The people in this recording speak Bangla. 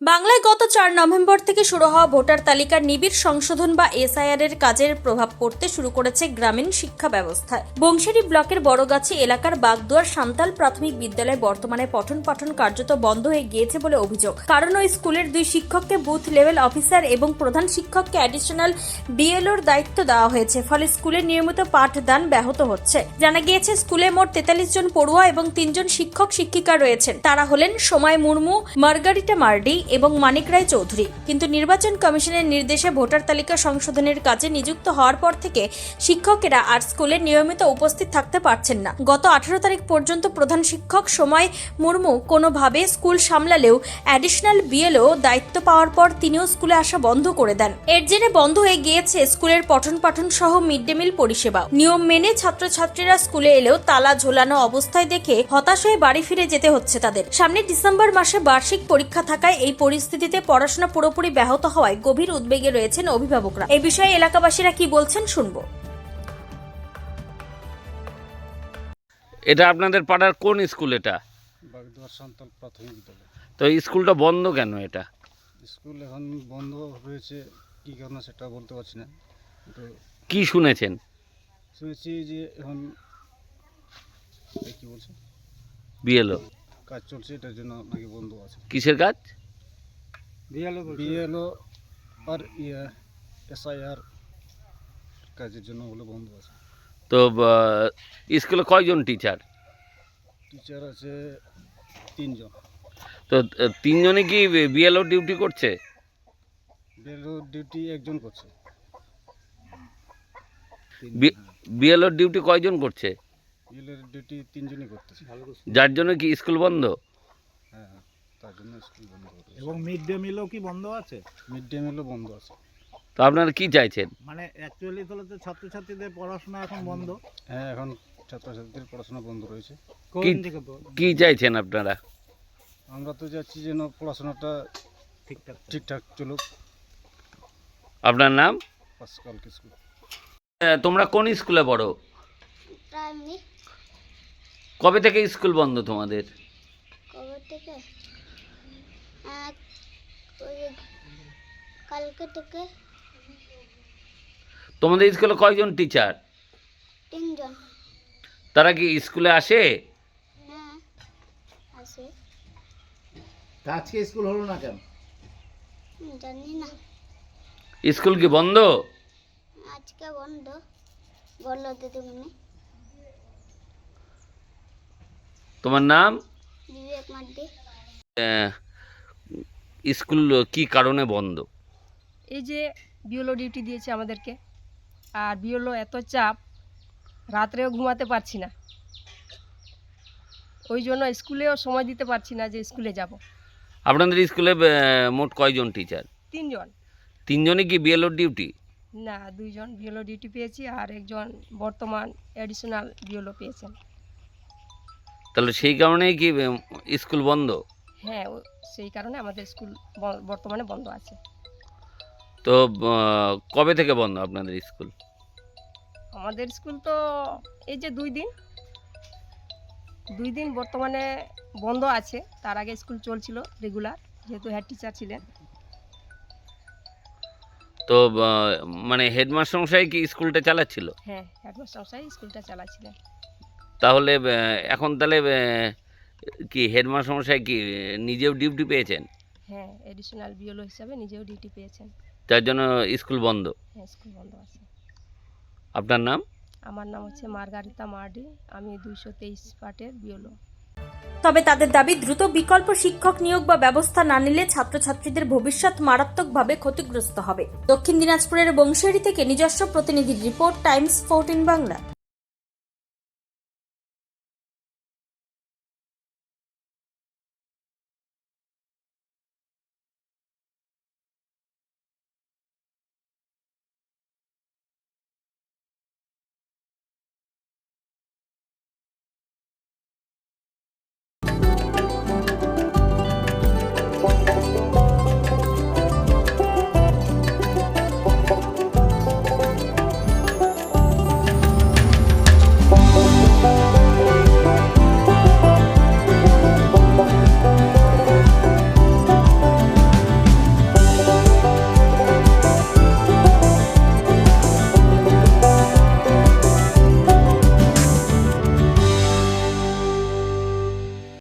বাংলায় গত চার নভেম্বর থেকে শুরু হওয়া ভোটার তালিকার নিবিড় সংশোধন বা এসআইআর এর কাজের প্রভাব পড়তে শুরু করেছে গ্রামীণ শিক্ষা ব্যবস্থায়। বংশেরি ব্লকের বড়গাছি এলাকার বাগদুয়ার সান্তাল প্রাথমিক বিদ্যালয় বর্তমানে পঠন পাঠন কার্যত বন্ধ হয়ে গিয়েছে বলে অভিযোগ। কারণ ওই স্কুলের দুই শিক্ষককে বুথ লেভেল অফিসার এবং প্রধান শিক্ষককে অ্যাডিশনাল বিএলওর দায়িত্ব দেওয়া হয়েছে, ফলে স্কুলের নিয়মিত পাঠদান ব্যাহত হচ্ছে। জানা গিয়েছে, স্কুলে মোট তেতাল্লিশ জন পড়ুয়া এবং তিনজন শিক্ষক শিক্ষিকা রয়েছেন। তারা হলেন সময় মুর্মু, মার্গারিটা মার্ডি এবং মানিক রায় চৌধুরী। কিন্তু নির্বাচন কমিশনের নির্দেশে ভোটার তালিকা সংশোধনের কাজে নিযুক্ত হওয়ার পর থেকে শিক্ষকেরা আর স্কুলে নিয়মিত উপস্থিত থাকতে পারছেন না। গত আঠারো তারিখ পর্যন্ত প্রধান শিক্ষক সময় মুর্মু কোনোভাবে স্কুল সামলালেও অ্যাডিশনাল বিএলও দায়িত্ব পাওয়ার পর তিনিও স্কুলে আসা বন্ধ করে দেন। এর জেরে বন্ধ হয়ে গিয়েছে স্কুলের পঠন পাঠন সহ মিড ডে মিল পরিষেবা। নিয়ম মেনে ছাত্রছাত্রীরা স্কুলে এলেও তালা ঝোলানো অবস্থায় দেখে হতাশ হয়ে বাড়ি ফিরে যেতে হচ্ছে তাদের। সামনে ডিসেম্বর মাসে বার্ষিক পরীক্ষা থাকায় এই পরিস্থিতিতে পড়াশোনা পুরোপুরি ব্যাহত হওয়ায় গভীর উদ্বেগে রয়েছেন অভিভাবকরা। এ বিষয়ে এলাকাবাসীরা কি বলছেন শুনব। এটা আপনাদের পাড়ার কোন স্কুল এটা? বাগদুয়ার সান্তাল প্রাথমিক বিদ্যালয়। তো স্কুলটা বন্ধ কেন এটা? স্কুল এখন বন্ধ হয়েছে কি কারণে সেটা বলতে পারছি না। তো কি শুনেছেন? শুনেছি যে এখন এই কী বলছে? বিএলও। কাজ চলছে এটার জন্য নাকি বন্ধ আছে। কিসের কাজ? বিএলও আর ইয়ে এসআইআর কাজের জন্য বলে বন্ধ আছে। তো স্কুলে কয়জন টিচার? টিচার আছে তিনজন। তো তিনজনে কি বিএলও ডিউটি করছে? বিএলও ডিউটি একজন করছে। বিএলও ডিউটি কয়জন করছে? বিএলওর ডিউটি তিনজনই করতেছে। যার জন্য কি স্কুল বন্ধ? হ্যাঁ হ্যাঁ তার জন্য স্কুল বন্ধ করে এবং মিড ডে মিলও কি বন্ধ আছে? মিড ডে মিলও বন্ধ আছে। তো আপনারা কি চাইছেন? মানে অ্যাকচুয়ালি তাহলে তো ছাত্রছাত্রীদের পড়াশোনা এখন বন্ধ। হ্যাঁ এখন ছাত্রছাত্রীদের পড়াশোনা বন্ধ রয়েছে। কি কি চাইছেন আপনারা? আমরা তো যাচ্ছি যেন পড়াশোনাটা ঠিকঠাক ঠিকঠাক চলুক। আপনার নাম? পাসকাল স্কুল আহ, তোমরা কোন স্কুলে পড়ো? প্রাইমারি। কবে থেকে স্কুল বন্ধ তোমাদের? কবে থেকে? কালকে থেকে তোমাদের স্কুলে কয়জন টিচার? তিনজন। তারা কি স্কুলে আসে? হ্যাঁ তা আজকে স্কুল হলো না কেন? জানি না। স্কুল কি বন্ধ? আজকে বন্ধ। বলল দিদিমণি তোমার নাম? বিবেক মাড্ডি স্কুল কি কারণে বন্ধ? এই যে বিওলো ডিউটি দিয়েছে আমাদেরকে আর বিওলো এত চাপ রাত্রেও ঘুমাতে পারছি না। ওই জন্য স্কুলেও সময় দিতে পারছি না যে স্কুলে যাব। আপনাদের স্কুলে আহ, মোট কয়জন টিচার? তিনজন। তিনজনই কি বিএলওর ডিউটি? না দুইজন বিওলো ডিউটি পেয়েছি আর একজন বর্তমান অ্যাডিশনাল বিওলো পেয়েছেন। তাহলে সেই কারণেই কি স্কুল বন্ধ? হ্যাঁ ও- সেই কারণে আমাদের স্কুল বর্তমানে বন্ধ আছে। তো কবে থেকে বন্ধ আপনাদের স্কুল? আমাদের স্কুল তো এই যে দুই দিন দুই দিন বর্তমানে বন্ধ আছে। তার আগে স্কুল চলছিল রেগুলার যেহেতু হেড টিচার ছিলেন। তো মানে হেডমাস্টার মশাই কি স্কুলটা চালাচ্ছিল? হ্যাঁ হেডমাস্টার মশাই স্কুলটা চালাচ্ছিলেন। তাহলে এখন তাহলে কি হেডমাস্টার মশাই কি নিজেও ডিউটি পেয়েছেন? হ্যাঁ এডিশনাল বিওলো হিসাবে নিজেও ডিউটি পেয়েছেন। তার জন্য স্কুল বন্ধ? হ্যাঁ স্কুল বন্ধ আছে। আপনার নাম? আমার নাম হচ্ছে মার্গারিতা মার্ডি আমি দুইশো তেইশ পার্টের বিওলো তবে তাদের দাবি দ্রুত বিকল্প শিক্ষক নিয়োগ বা ব্যবস্থা না নিলে ছাত্রছাত্রীদের ভবিষ্যৎ মারাত্মকভাবে ক্ষতিগ্রস্ত হবে। দক্ষিণ দিনাজপুরের বংশিয়ারি থেকে নিজস্ব প্রতিনিধির রিপোর্ট টাইমস ফোরটিন বাংলা।